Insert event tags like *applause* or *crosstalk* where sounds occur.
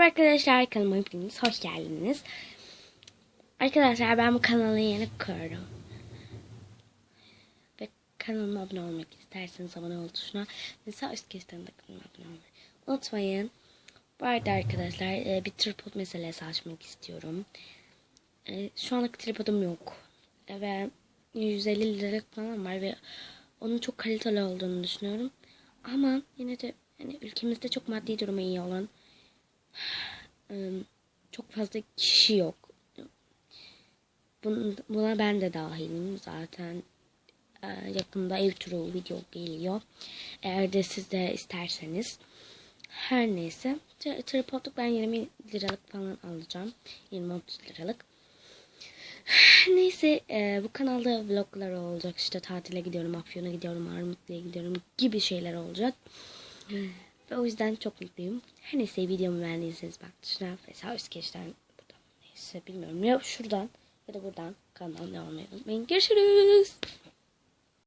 Merhaba arkadaşlar kanalıma hepiniz hoş geldiniz. Arkadaşlar ben bu kanalı yeni kurdum. Ve kanalıma abone olmak isterseniz abone ol tuşuna ve sağ üst köşeden de kanalıma abone olmayı unutmayın. Bu arada arkadaşlar e, bir tripod meselesi açmak istiyorum. E, Şu anlık tripodum yok. E, Ve 150 liralık falan var ve onun çok kaliteli olduğunu düşünüyorum. Ama yine de hani ülkemizde çok maddi durumu iyi olan çok fazla kişi yok. Bun- Buna ben de dahilim zaten. e, Yakında ev turu video geliyor. Eğer de siz de isterseniz. Her neyse. Tri- Tripodluk ben 20 liralık falan alacağım. 20-30 liralık. *sighs* Neyse e, bu kanalda vloglar olacak. İşte tatile gidiyorum, Afyon'a gidiyorum, Armutlu'ya gidiyorum gibi şeyler olacak. Ve o yüzden çok mutluyum. Her neyse videomu beğendiyseniz bak tuşuna ve üst köşeden buradan neyse bilmiyorum ya şuradan ya da buradan kanalına olmayı unutmayın. Görüşürüz.